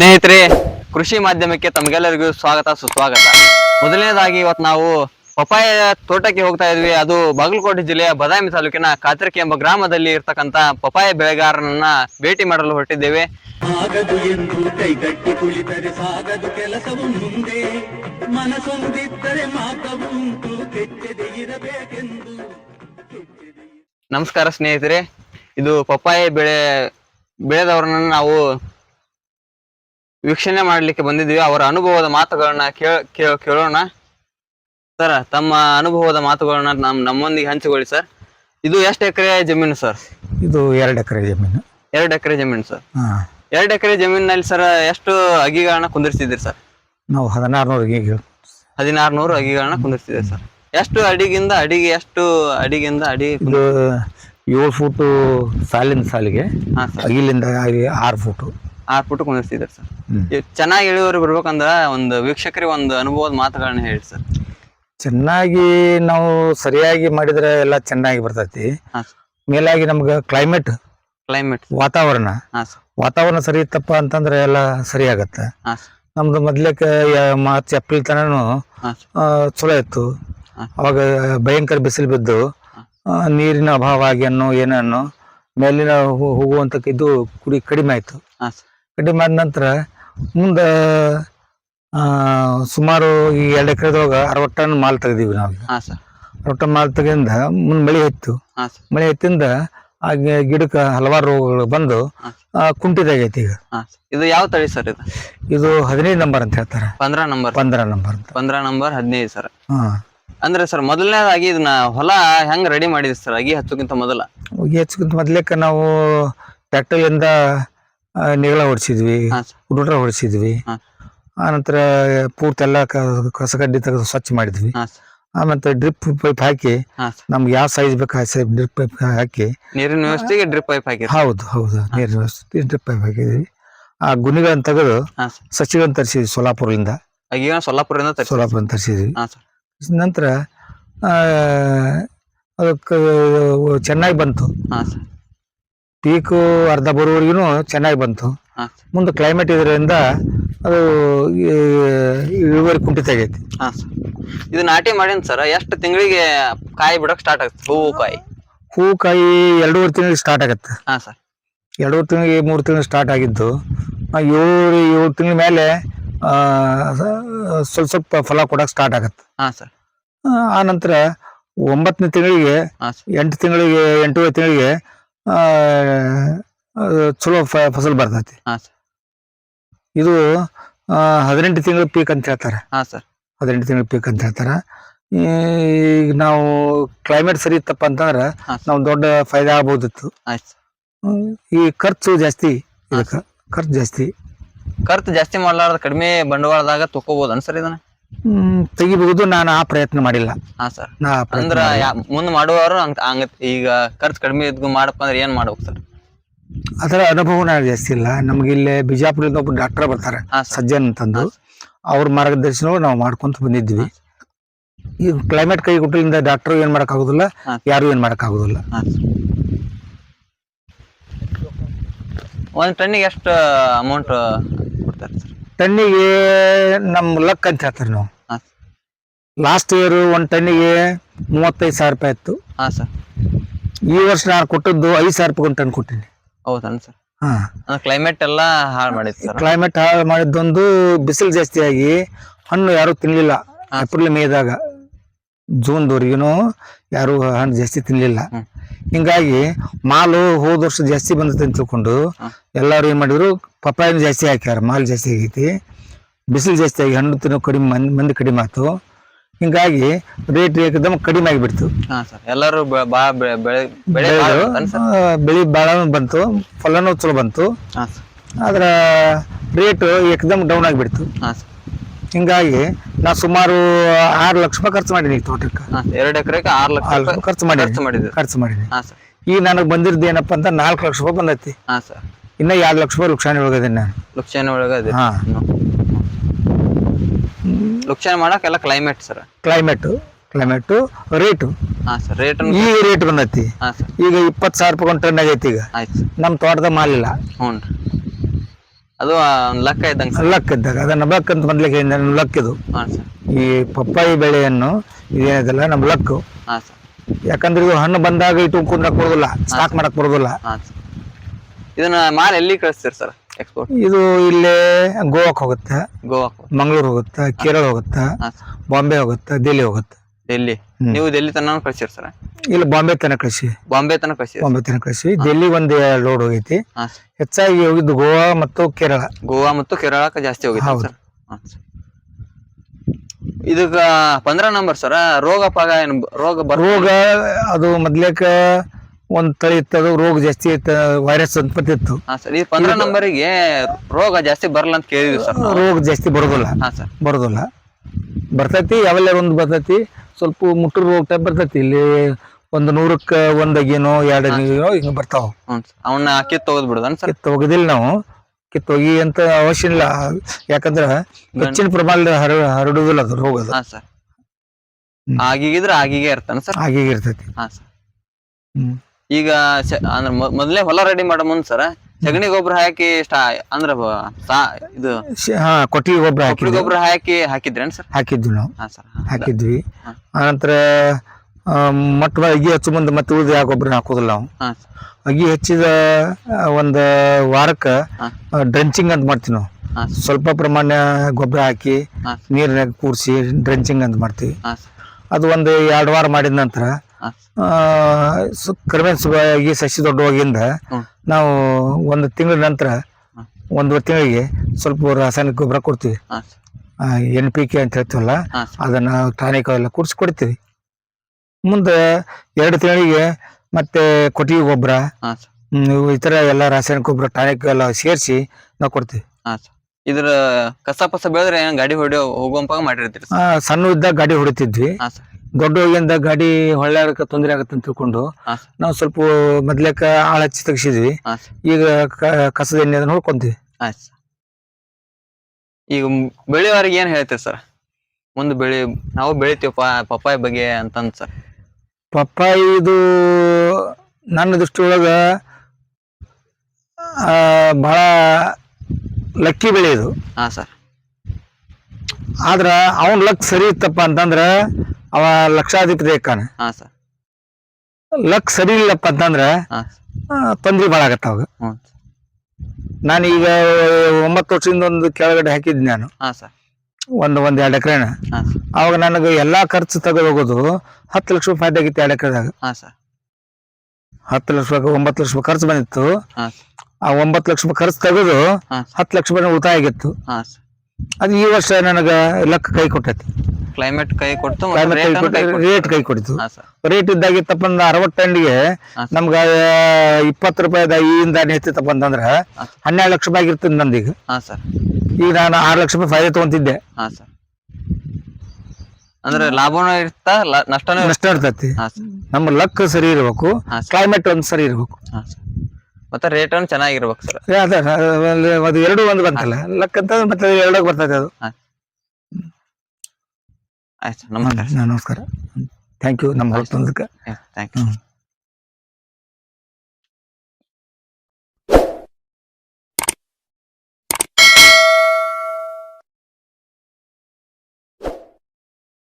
ಸ್ನೇಹಿತರೆ ಕೃಷಿ ಮಾಧ್ಯಮಕ್ಕೆ ತಮಗೆಲ್ಲರಿಗೂ ಸ್ವಾಗತ ಸುಸ್ವಾಗತ. ಮೊದಲನೇದಾಗಿ ಇವತ್ತು ನಾವು ಪಪಾಯ ತೋಟಕ್ಕೆ ಹೋಗ್ತಾ ಇದ್ವಿ. ಅದು ಬಾಗಲಕೋಟೆ ಜಿಲ್ಲೆಯ ಬದಾಮಿ ತಾಲೂಕಿನ ಕಾತರಕಿ ಎಂಬ ಗ್ರಾಮದಲ್ಲಿ ಇರ್ತಕ್ಕಂತ ಪಪಾಯ ಬೆಳೆಗಾರನನ್ನ ಭೇಟಿ ಮಾಡಲು ಹೊರಟಿದ್ದೇವೆ. ನಮಸ್ಕಾರ ಸ್ನೇಹಿತರೆ. ಇದು ಪಪ್ಪಾಯ ಬೆಳೆ ಬೆಳೆದವರನ್ನ ನಾವು ವೀಕ್ಷಣೆ ಮಾಡಲಿಕ್ಕೆ ಬಂದಿದ್ವಿ ಅವರ ಅನುಭವದ ಮಾತುಗಳನ್ನ ಕೇಳ ಕೇಳ- ಕೇಳೋಣ. ಸರ್ ತಮ್ಮ ಅನುಭವದ ಮಾತುಗಳನ್ನ ನಮ್ ನಮ್ಮೊಂದಿಗೆ ಹಂಚಿಕೊಳ್ಳಿ ಸರ್. ಇದು ಎಷ್ಟು ಎಕರೆ ಜಮೀನು ಸರ್? ಇದು ಎರಡು ಎಕರೆ ಜಮೀನು. ಎರಡು ಎಕರೆ ಜಮೀನು ಸರ್. ಹಾಂ. ಎರಡು ಎಕರೆ ಜಮೀನಿನಲ್ಲಿ ಸರ್ ಎಷ್ಟು ಅಗಿಗಳನ್ನ ಕುಂದಿರ್ಸಿದ್ದೀರಿ ಸರ್? ನಾವು ಹದಿನಾರು ಹದಿನಾರು ನೂರು ಅಗಿಗಳನ್ನ ಕುಂದಿರ್ಸಿದ್ದೀರಿ ಸರ್. ಎಷ್ಟು ಅಡಿಗಿಂದ ಅಡಿಗೆ ಎಷ್ಟು ಅಡಿಗಿಂದ ಅಡಿ ಏಳು ಫೂಟು ಸಾಲಿನ ಸಾಲಿಗೆ. ಹಾಂ ಸರ್. ಅಗಿಲಿಂದ ಆರು ಫೂಟು. ಆರು ಫುಟ್ ಕುಂದಿರ್ತಿದ್ರು ಸರ್. ಚೆನ್ನಾಗಿ ಇಳುವರಿ ಬರ್ಬೇಕಂದ್ರ ಒಂದು ವೀಕ್ಷಕರಿಗೆ ಒಂದು ಅನುಭವದ ಮಾತುಗಳನ್ನ ಹೇಳಿ ಸರ್. ಚೆನ್ನಾಗಿ ನಾವು ಸರಿಯಾಗಿ ಮಾಡಿದ್ರೆ ಎಲ್ಲ ಚೆನ್ನಾಗಿ ಬರ್ತೈತಿ. ಮೇಲಾಗಿ ನಮ್ಗೆ ಕ್ಲೈಮೇಟ್ ಕ್ಲೈಮೇಟ್ ವಾತಾವರಣ. ವಾತಾವರಣ ಸರಿ ಇತ್ತಪ್ಪ ಅಂತಂದ್ರೆ ಎಲ್ಲ ಸರಿ ಆಗತ್ತೆ. ನಮ್ದು ಮೊದ್ಲಕ್ಕೆ ಮಾರ್ಚ್ ಏಪ್ರಿಲ್ ತನೂ ಚಲೋ ಇತ್ತು. ಅವಾಗ ಭಯಂಕರ ಬಿಸಿಲು ಬಿದ್ದು ನೀರಿನ ಅಭಾವ ಆಗಿ ಅನ್ನೋ ಏನನ್ನೋ ಮೇಲಿನ ಹೋಗುವಂತ ಇದು ಕುಡಿ ಕಡಿಮೆ ಆಯ್ತು. ಹಾಂ ಮಾಡಿದ ನಂತರ ಮುಂದೆ ಸುಮಾರು ಈ ಎರಡು ಎಕರೆದೊಳಗ ಅರವತ್ತು ಟನ್ ಮಾಲ್ ತೆಗ್ದೀವಿ ನಾವು ಹಾಂ ಸರ್. ಅರವತ್ತು ಟನ್ ಮಾಲ್ ತೆಗಿಂದ ಮುಂದೆ ಮಳೆ ಹೆತ್ತು. ಹಾಂ ಸರ್. ಮಳೆ ಹೆತ್ತಿಂದ ಆ ಗಿ- ಗಿಡಕ್ಕೆ ಹಲವಾರು ರೋಗಗಳು ಬಂದು ಕುಂಟಿದಾಗೈತಿ ಆ, ಕುಂಠಿತಾಗೈತಿ ಈಗ. ಹಾಂ ಸರ್. ಇದು ಯಾವ ತಳಿ ಸರ್ ಇದು? ಇದು ಹದಿನೈದು ನಂಬರ್ ಅಂತ ಹೇಳ್ತಾರೆ. ಪಂದ್ರ ನಂಬರ್. ಪಂದ್ರ ನಂಬರ್ ಅಂತ. ಪಂದ್ರ ನಂಬರ್ ಹದಿನೈದು ಸರ್. ಹಾಂ. ಅಂದ್ರೆ ಸರ್ ಮೊದಲನೇದಾಗಿ ಇದನ್ನ ಹೊಲ ಹೆಂಗ್ ರೆಡಿ ಮಾಡಿದ್ರಿ ಸರ್ ಅಗಿ ಹಚ್ಚೋಕ್ಕಿಂತ ಮೊದಲ? ಹೆಚ್ಚು ಮೊದ್ಲೇಕ ನಾವು ಟ್ರ್ಯಾಕ್ಟರ್ಲಿಂದ ನೆಗಳ ಹೊಡಿಸಿದ್ವಿ ಉಡುಟ್ರ ಹೊಡಿಸಿದ್ವಿ. ಆನಂತರ ಪೂರ್ತಿ ಎಲ್ಲ ಕಸ ಕಸಗಡ್ಡಿ ತೆಗೆದು ಸ್ವಚ್ಛ ಮಾಡಿದ್ವಿ. ಆನಂತರ ಡ್ರಿಪ್ ಪೈಪ್ ಹಾಕಿ ನಮ್ಗೆ ಯಾವ ಸೈಜ್ ಬೇಕು ಆ ಸೈಜ್ ಡ್ರಿಪ್ ಪೈಪ್ ಹಾಕಿ ನೀರಿನ ವ್ಯವಸ್ಥೆಗೆ ಡ್ರಿಪ್ ಪೈಪ್ ಹಾಕಿ ಹೌದು ಹೌದು. ನೀರಿನ ವ್ಯವಸ್ಥೆ ಡ್ರಿಪ್ ಪೈಪ್ ಹಾಕಿದ್ವಿ. ಆ ಗುಣಿಗಳನ್ನ ತೆಗೆದು ಸಚಿವನ್ ಸಸಿಗಳನ್ನ ತರಿಸಿದ್ವಿ ಸೋಲಾಪುರದಿಂದ. ಈಗ ಸೋಲಾಪುರದಿಂದ ಸೋಲಾಪುರದಿಂದ ತರಿಸಿದ್ವಿ. ನಂತರ ಅದಕ್ಕೆ ಚೆನ್ನಾಗಿ ಬಂತು. ಪೀಕು ಅರ್ಧ ಬರುವವರೆಗೂ ಚೆನ್ನಾಗಿ ಬಂತು. ಹಾಂ. ಮುಂದೆ ಕ್ಲೈಮೇಟ್ ಇದರಿಂದ ಅದು ಈ- ಇಳುವರಿ ಕುಂಠಿತ ಆಗೈತಿ. ಹಾಂ ಸರ್. ಇದು ನಾಟಿ ಮಾಡಿನ ಸರ್ ಎಷ್ಟು ತಿಂಗಳಿಗೆ ಕಾಯಿ ಬಿಡಕ್ ಸ್ಟಾರ್ಟ್ ಆಗುತ್ತೆ? ಹೂವು ಕಾಯಿ. ಹೂವು ಕಾಯಿ ಎರಡೂವರೆ ತಿಂಗಳಿಗೆ ಸ್ಟಾರ್ಟ್ ಆಗತ್ತೆ. ಹಾಂ ಸರ್. ಎರಡೂವರೆ ತಿಂಗಳಿಗೆ ಮೂರು ತಿಂಗಳು ಸ್ಟಾರ್ಟ್ ಆಗಿದ್ದು ಆ ಏಳು ಏಳು ತಿಂಗಳ ಮೇಲೆ ಆ, ಸ- ಸ್ವಲ್ಪ ಸ್ವಲ್ಪ ಫಲ ಕೊಡೋಕೆ ಸ್ಟಾರ್ಟ್ ಆಗತ್ತೆ. ಹಾಂ ಸರ್. ಆ, ಆ ನಂತರ ಒಂಬತ್ತನೇ ತಿಂಗಳಿಗೆ ಹಾಂ ಸರ್. ಎಂಟು ತಿಂಗಳಿಗೆ ಎಂಟೂವರೆ ತಿಂಗಳಿಗೆ ಆ, ಚಲೋ ಫ- ಫಸಲ್ ಬರ್ತೈತಿ. ಹಾಂ ಸರ್. ಇದು ಹದಿನೆಂಟು ತಿಂಗಳ ಪೀಕ್ ಅಂತ ಹೇಳ್ತಾರೆ. ಹಾಂ ಸರ್. ಹದಿನೆಂಟು ತಿಂಗಳ ಪೀಕ್ ಅಂತ ಹೇಳ್ತಾರೆ. ಈಗ ನಾವು ಕ್ಲೈಮೇಟ್ ಸರಿ ಇತ್ತಪ್ಪ ಅಂತಂದ್ರೆ ಹಾಂ ಸರ್. ನಾವು ದೊಡ್ಡ ಫೈದಾ ಆಗ್ಬೋದಿತ್ತು. ಆಯ್ತು ಸರ್. ಹ್ಮ್, ಈ ಖರ್ಚು ಜಾಸ್ತಿ ಇದಕ್ಕೆ. ಖರ್ಚು ಜಾಸ್ತಿ. ಖರ್ಚು ಜಾಸ್ತಿ ಮಾಡ್ಲಾರ್ದ ಕಡಿಮೆ ಬಂಡವಾಳದಾಗ ತಗೋಬಹುದು ಸರ್ ಇದನ್ನ? ತೆಗಿಬಹುದು ನಾನು ಆ ಪ್ರಯತ್ನ ಮಾಡಿಲ್ಲ. ಹಾ ಸರ್ ನಾ ಆ ಪ್ರಯತ್ನ ಅಂದ್ರ ಯಾ- ಮುಂದ್ ಮಾಡುವವರು ಹಂಗ ಹಂಗ ಈಗ ಖರ್ಚು ಕಡಿಮೆ ಇದ್ದು ಮಾಡಪ್ಪ ಅಂದ್ರೆ ಏನ್ ಮಾಡ್ಬೇಕು ಸರ್ ಅದರ ಅನುಭವ ನನಗೆ ಜಾಸ್ತಿ ಇಲ್ಲ. ನಮ್ಗೆ ಇಲ್ಲಿ ಬಿಜಾಪುರದಿಂದ ಒಬ್ಬ ಡಾಕ್ಟರ್ ಬರ್ತಾರೆ ಹಾ ಸರ್ ಸಜ್ಜನ್ ಅಂತಂದು. ಅವ್ರ ಮಾರ್ಗದರ್ಶನ ನಾವು ಮಾಡ್ಕೊಂತ ಬಂದಿದ್ವಿ. ಈ ಕ್ಲೈಮೇಟ್ ಕೈ ಕೊಟ್ಟಿಲಿಂದ ಡಾಕ್ಟರ್ ಏನ್ ಮಾಡಕ್ ಆಗುದಿಲ್ಲ ಹಾ. ಯಾರು ಏನ್ ಮಾಡಕ್ ಆಗುದಿಲ್ಲ ಹಾ ಸರ್ ಒಂದ್ ಟನ್ನಿಗೆ ಎಷ್ಟು ಅಮೌಂಟ್ ಕೊಡ್ತಾರೆ ಸರ್ ಟನ್ನಿಗೆ ನಮ್ ಲಕ್ ಅಂತ ಹೇಳ್ತಾರೆ ನಾವು. ಹಾ. ಲಾಸ್ಟ್ ಇಯರ್ ಒಂದ್ ಟನ್ನಿಗೆ ಮೂವತ್ತೈದು ಸಾವಿರ ರೂಪಾಯಿ ಇತ್ತು. ಹಾ ಸರ್. ಈ ವರ್ಷ ನಾನು ಕೊಟ್ಟದ್ದು ಐದು ಸಾವಿರ ರೂಪಾಯಿ ಒಂದು ಟನ್ ಕೊಟ್ಟಿನಿ. ಹೌದನ್ ಸರ್. ಹಾ. ಕ್ಲೈಮೇಟ್ ಎಲ್ಲ ಹಾಳು ಮಾಡಿತ್ತು ಸರ್. ಕ್ಲೈಮೇಟ್ ಹಾಳು ಮಾಡಿದ್ದೊಂದು ಬಿಸಿಲು ಜಾಸ್ತಿ ಆಗಿ ಹಣ್ಣು ಯಾರು ತಿನ್ಲಿಲ್ಲ. ಏಪ್ರಿಲ್ ಮೇದಾಗ ಜೂನ್ದವರೆಗೂ ಯಾರು ಹಣ್ಣು ಜಾಸ್ತಿ ತಿನ್ಲಿಲ್ಲ. ಹ್ಮ್. ಹಿಂಗಾಗಿ ಮಾಲು ಹೋದ ವರ್ಷ ಜಾಸ್ತಿ ಬಂದೈತೆ ಅಂತ ತಿಳ್ಕೊಂಡು. ಎಲ್ಲರೂ ಏನು ಮಾಡಿದ್ರು ಪಪ್ಪಾಯನ ಜಾಸ್ತಿ ಹಾಕ್ಯಾರ ಮಾಲ್ ಜಾಸ್ತಿ ಆಗೈತಿ. ಬಿಸಿಲು ಜಾಸ್ತಿ ಆಗಿ ಹಣ್ಣು ತಿನ್ನೋ ಕಡಿಮೆ ಮಂದಿ ಮಂದಿ ಕಡಿಮೆ ಆಯ್ತು. ಹಿಂಗಾಗಿ ರೇಟ್ ಏಕದಮ್ ಕಡಿಮೆ ಆಗಿಬಿಡ್ತು. ಎಲ್ಲರೂ ಬೆಳೆ ಭಾಳ ಬಂತು ಫಲನೂ ಚಲೋ ಬಂತು. ಆದ್ರ ರೇಟ್ ಏಕದಮ್ ಡೌನ್ ಆಗಿಬಿಡ್ತು. ಹಿಂಗಾಗಿ ನಾ ಸುಮಾರು ಆರು ಲಕ್ಷ ರೂಪಾಯಿ ಖರ್ಚು ಮಾಡೀನಿ ಈ ತೋಟಕ್ಕೆ. ಎರಡು ಎಕರೆಗೆ ಆರು ಲಕ್ಷ ಆರು ರೂಪಾಯಿ ಖರ್ಚು ಮಾಡಿ ಖರ್ಚು ಮಾಡಿದ್ರಿ ಖರ್ಚು ಮಾಡೀನಿ. ಹಾಂ ಸರ್. ಈಗ ನನಗೆ ಬಂದಿರೋದು ಏನಪ್ಪ ಅಂತ ನಾಲ್ಕು ಲಕ್ಷ ರೂಪಾಯಿ ಬಂದೈತಿ. ಹಾಂ ಸರ್. ಇನ್ನ ಎರಡು ಲಕ್ಷ ರೂಪಾಯಿ ಲುಕ್ಷಾನಿ ಒಳಗದೀನಿ ನಾನು. ಲುಕ್ಷಾನೆ ಒಳಗದೆ ಹಾ. ಲುಕ್ಷಾನೆ ಮಾಡಕ್ ಎಲ್ಲ climate sir. Climate climate rate ಹಾಂ ಸರ್. ರೇಟ್ ಈಗ ರೇಟ್ ಬಂದೈತಿ. ಹಾ ಸರ್. ಈಗ ಇಪ್ಪತ್ತು ಸಾವಿರ ರೂಪಾಯಿ ಟನ್ ಆಗೈತಿ ಈಗ. ಆಯ್ತು ನಮ್ಮ ತೋಟದ ಮಾಲಿಲ್ಲ ಹ್ಞೂ ರೀ. ಅದು ಲಕ್ಕ ಇದ್ದಂಗೆ ಸರ್. ಲಕ್ ಇದ್ದಾಗ ಅದನ್ನ ಲಕ್ ಅಂತ ಬಂದ್ಲಿಕ್ಕೆ ನಮ್ಮ ಲಕ್ ಇದು? ಹಾಂ ಸರ್. ಈ ಪಪ್ಪಾಯಿ ಬೆಳೆಯನ್ನು ಇದೇನಿದೆಲ್ಲ ನಮ್ಮ ಲಕ್ ಹಾಂ ಸರ್. ಯಾಕಂದ್ರೆ ಇದು ಹಣ್ಣು ಬಂದಾಗ ಇಟ್ಟು ಕುಂದ್ರಕ್ ಬರೋದಿಲ್ಲ ಸ್ಟಾಕ್ ಮಾಡಕ್ ಬರೋದಿಲ್ಲ. ಹಾಂ ಸರ್. ಇದನ್ನ ಮಾಲ್ ಎಲ್ಲಿ ಕಳಿಸ್ತೀರಿ ಸರ್ ಎಕ್ಸ್ಪೋರ್ಟ್? ಇದು ಇಲ್ಲೇ ಗೋವಾಕ್ ಹೋಗುತ್ತೆ. ಗೋವಾಕ್ಕೆ ಮಂಗಳೂರು ಹೋಗುತ್ತೆ ಕೇರಳ ಹೋಗುತ್ತೆ ಹಾಂ ಸರ್. ಬಾಂಬೆ ಹೋಗುತ್ತೆ ದಿಲ್ಲಿ ಹೋಗುತ್ತೆ. ಡೆಲ್ಲಿ ನೀವು ಡೆಲ್ಲಿ ತನಕ ಕಳ್ಸಿರಿ ಸರ್? ಇಲ್ಲಿ ಬಾಂಬೆ ತನಕ ಕಳಿಸಿ. ಬಾಂಬೆ ತನಕ ಕಳಿಸಿ. ಬಾಂಬೆ ತನಕ ಕಳಿಸಿ. ಡೆಲ್ಲಿ ಒಂದು ಲೋಡ್ ಹೋಗೈತಿ. ಹಾಂ. ಸರ್ ಹೆಚ್ಚಾಗಿ ಹೋಗಿದ್ದು ಗೋವಾ ಮತ್ತು ಕೇರಳ. ಗೋವಾ ಮತ್ತು ಕೇರಳಕ್ಕೆ ಜಾಸ್ತಿ ಹೋಗಿತ್ತು ಹೌದು. ಸರ್. ಹಾಂ ಸರ್. ಇದಕ್ಕ ಪಂದ್ರ ನಂಬರ್ ಸರ ರೋಗ ಪಾಗ ಏನು ರೋಗ ಬರ್ ರೋಗ ಅದು ಮೊದ್ಲೇಕ ಒಂದ್ ತಳಿ ಇತ್ತು ಅದು ರೋಗ ಜಾಸ್ತಿ ಇತ್ತು ವೈರಸ್ ಅಂತ ಇತ್ತು. ಹಾಂ ಸರ್ ಈ ಪಂದ್ರ ನಂಬರಿಗೆ ರೋಗ ಜಾಸ್ತಿ ಬರಲ್ಲ ಅಂತ ಕೇಳಿದ್ವಿ ಸರ್ ನಾವು. ರೋಗ ಜಾಸ್ತಿ ಬರೋದಿಲ್ಲ. ಹಾಂ ಸರ್. ಬರೋದಿಲ್ಲ. ಬರ್ತೈತಿ ಯಾವೆಲ್ಲ ಒಂದು ಬರ್ತೈತಿ ಸ್ವಲ್ಪ ಮುಟ್ಟು ರೋಗ ಟೈಪ್ ಬರ್ತೈತಿ. ಇಲ್ಲಿ ಒಂದು ನೂರಕ್ಕ ಒಂದ್ ಅಗಿನೋ ಎರಡ್ ಅಗಿನೋ ಹಿಂಗ ಬರ್ತಾವ. ಹ್ಞೂ ಸರ್. ಅವನ್ನ ಕಿತ್ತು ತೆಗೆದು ಬಿಡುದನ್ ಸರ್? ಕಿತ್ತು ನಾವು. ಕಿತ್ತು ಹೋಗಿ ಅಂತ ಅವಶ್ಯ ಇಲ್ಲ. ಯಾಕಂದ್ರ ಹೆಚ್ಚಿನ ಪ್ರಮಾಣದ ಹರ ಹರಡುದಿಲ್ಲ ಅದು ರೋಗ ಅದು. ಹಾಂ ಸರ್. ಆಗಿಗಿದ್ರೆ ಆಗಿಗೆ ಇರ್ತಾನ ಸರ್? ಹಾಗೆ ಇರ್ತೈತಿ. ಹಾ ಸರ್. ಹ್ಮ್. ಈಗ ಶ- ಅಂದ್ರ ಮೊ- ಮೊದ್ಲೇ ಹೊಲ ರೆಡಿ ಮಾಡೋ ಮುಂದ್ ಸರ್. ಸಗಣಿ ಗೊಬ್ಬರ ಹಾಕಿ ಸ್ಟಾ ಅಂದ್ರ ಬ- ಸಾ- ಇದು ಶ- ಹಾ ಕೊಟ್ಟಿಗೆ ಗೊಬ್ಬರ ಹಾಕಿ ಹಾಕಿದ್ವಿ. ಗೊಬ್ಬರ ಹಾಕಿ ಹಾಕಿದ್ರೇನ್ ಸರ್? ಹಾಕಿದ್ವಿ ನಾವು. ಹಾಂ ಸರ್. ಹಾಕಿದ್ವಿ. ಹಾ. ಆನಂತರ ಮಟ್ಟ ಅಗಿ ಹಚ್ಚು ಮುಂದೆ ಮತ್ತೆ ಉಳಿದ ಯಾವ ಗೊಬ್ಬರ ಹಾಕೋದಿಲ್ಲ ನಾವು ಅಗಿ ಹಚ್ಚಿದ ಒಂದು ವಾರಕ್ಕೆ ಡ್ರೆಂಚಿಂಗ್ ಅಂತ ಮಾಡ್ತೀವಿ ನಾವು. ಸ್ವಲ್ಪ ಪ್ರಮಾಣ ಗೊಬ್ಬರ ಹಾಕಿ ನೀರಿನಾಗ ಕೂರಿಸಿ ಡ್ರೆಂಚಿಂಗ್ ಅಂತ ಮಾಡ್ತೀವಿ. ಅದು ಒಂದು ಎರಡು ವಾರ ಮಾಡಿದ ನಂತರ ಕಡಿಮೆ ಸುಗಾಗಿ ಸಸಿ ದೊಡ್ಡವಾಗಿಂದ ಹೋಗಿಂದ ನಾವು ಒಂದು ತಿಂಗಳ ನಂತರ ಒಂದು ಒಂದೂವರೆ ತಿಂಗಳಿಗೆ ಸ್ವಲ್ಪ ರಾಸಾಯನಿಕ ಗೊಬ್ಬರ ಕೊಡ್ತೀವಿ. ಎನ್ ಪಿ ಕೆ ಅಂತ ಹೇಳ್ತೀವಲ್ಲ ಅದನ್ನು ಅದನ್ನ ಟಾನಿಕ್ ಎಲ್ಲ ಕೂಡಿಸಿ ಕೊಡ್ತೀವಿ. ಮುಂದೆ ಎರಡು ತಿಂಗಳಿಗೆ ಮತ್ತೆ ಕೊಟ್ಟಿಗೆ ಗೊಬ್ಬರ ಹಾ ಸರ್. ಈ ತರ ಎಲ್ಲ ರಾಸಾಯನಿಕ ಗೊಬ್ಬರ ಟಾನಿಕ್ ಎಲ್ಲ ಸೇರಿಸಿ ನಾವು ಕೊಡ್ತೀವಿ. ಹಾಂ ಸರ್. ಇದ್ರ ಕಸ ಪಸ ಬೆಳೆದ್ರೆ ಏನ್ ಗಾಡಿ ಹೊಡಿ ಹೋಗುವಂಪಾಗ ಮಾಡಿರ್ತೀರಿ ಸರ್? ಆ, ಸಣ್ಣ ಇದ್ದಾಗ ಗಾಡಿ ಹೊಡಿತಿದ್ವಿ. ಹಾಂ ಸರ್. ದೊಡ್ಡ ಹೋಗಿಂದ ಗಾಡಿ ಹೊಳ್ಳಾಡಕ್ಕೆ ತೊಂದರೆ ಆಗತ್ತೆ ಅಂತ ತಿಳ್ಕೊಂಡು ಹಾಂ ಸರ್. ನಾವು ಸ್ವಲ್ಪ ಮೊದ್ಲೇಕ ಆಳ ಹಚ್ಚಿ ತೆಗಿಸಿದ್ವಿ. ಹಾಂ ಸರ್. ಈಗ ಕ- ಕಸದ ಎಣ್ಣೆ ಅದನ್ನ ಆಯ್ತು ಸರ್. ಈಗ ಮ್- ಬೆಳೆಯೋರಿಗೆ ಏನ್ ಹೇಳ್ತೀರಿ ಸರ್? ಮುಂದೆ ಬೆಳಿ ನಾವು ಬೆಳಿತೀವಪ್ಪ ಪಪ್ಪಾಯ ಬಗ್ಗೆ ಅಂತಂದ್ ಸರ್. ಪಪ್ಪಾಯಿ ಇದು ನನ್ನ ದೃಷ್ಟಿ ಒಳಗ ಬಹಳ ಲಕ್ಕಿ ಬೆಳೆ ಇದು. ಹಾಂ ಸರ್. ಆದ್ರೆ ಅವನ ಲಕ್ ಸರಿ ಇತ್ತಪ್ಪ ಅಂತಂದ್ರೆ ಅವ ಲಕ್ಷಾಧಿಪತಿ ಹಾಂ ಸರ್. ಲಕ್ ಸರಿ ಇಲ್ಲಪ್ಪ ಅಂತಂದ್ರೆ ತೊಂದರೆ ಭಾಳ ಆಗತ್ತ ಅವಾಗ. ನಾನು ಈಗ ಒಂಬತ್ತು ವರ್ಷದಿಂದ ಒಂದು ಕೆಳಗಡೆ ಹಾಕಿದ್ದೆ ನಾನು. ಹಾಂ ಸರ್. ಒಂದು ಒಂದ್ ಎರಡು ಎಕರೆನ? ಹಾಂ ಸರ್. ಅವಾಗ ನನಗೆ ಎಲ್ಲಾ ಖರ್ಚು ತೆಗೆದು ಹೋಗೋದು ಹತ್ತು ಲಕ್ಷ ರೂಪಾಯಿ ಆಗಿತ್ತು ಎರಡು ಎಕರೆದಾಗ. ಹಾಂ ಸರ್. ಹತ್ತು ಲಕ್ಷ ರೂಪಾಯಿ ಒಂಬತ್ತು ಲಕ್ಷ ರೂಪಾಯಿ ಖರ್ಚು ಬಂದಿತ್ತು. ಹಾಂ ಆ ಒಂಬತ್ತು ಲಕ್ಷ ರೂಪಾಯಿ ಖರ್ಚು ತೆಗೆದು ಹತ್ ಹತ್ತು ಲಕ್ಷ ರೂಪಾಯಿ ಉಳಿತಾಯ ಆಗಿತ್ತು. ಅದ್ ಸರ್. ಅದು ಈ ವರ್ಷ ನನಗೆ ಲೆಕ್ಕ ಕೈ ಕೊಟ್ಟೈತಿ. ಕ್ಲೈಮೇಟ್ ಕೈ ಕೊಡ್ತು Climate ಕೈ ಕೊಟ್ಟು ರೇಟ್ ಕೈ ಕೊಡಿತು ಹಾಂ ಸರ್. ರೇಟ್ ಇದ್ದಾಗಿತ್ತಪ್ಪ ಅಂದ್ರೆ ಅರವತ್ತು ಅಂಡಿಗೆ ಹಾ. ನಮ್ಗ ಇಪ್ಪತ್ತು ರೂಪಾಯಿದ ಈಗಿಂದ ಹೆಚ್ಚಿತ್ತಪ್ಪ ಅಂತಂದ್ರ. ಹನ್ನೆರಡು ಲಕ್ಷ ರೂಪಾಯಿ ಆಗಿರ್ತದೆ ನಂದೀಗ ಹಾಂ ಸರ್. ಈಗ ನಾನು ಆರ್ ಲಕ್ಷ ರೂಪಾಯಿ ಫೈದೆ ತಗೊಂತಿದ್ದೆ. ಹಾಂ ಸರ್. ಅಂದ್ರೆ ಲಾಭನೂ ಇರ್ತಾ ಲ- ನಷ್ಟನೂ ಇರ್ತಾ. ನಷ್ಟ ಇರ್ತೈತಿ. ಹಾಂ ಸರ್. ನಮ್ಮ ಲಕ್ ಸರಿ ಇರಬೇಕು. ಹಾ, ಸರ್. ಕ್ಲೈಮೇಟ್ ಒಂದ್ ಸರಿ ಇರಬೇಕು. ಹಾ ಸರ್. ಮತ್ತೆ ರೇಟನ್ನು ಚೆನ್ನಾಗಿರ್ಬೇಕು ಸರ್. ಅದ ಅದು ಎರಡು ಒಂದು ಬಂತಲ್ಲ. ಲಕ್ ಅಂತ ಮತ್ತೆ ಎರಡಕ್ಕೆ ಬರ್ತೈತೆ ಅದು. ಆಯ್ತು ಸರ್ ನಮಸ್ಕಾರ ನಮಸ್ಕಾರ. ಥ್ಯಾಂಕ್ ಯು ನಮ್ಮ ಹೊರತು ಥ್ಯಾಂಕ್ ಯು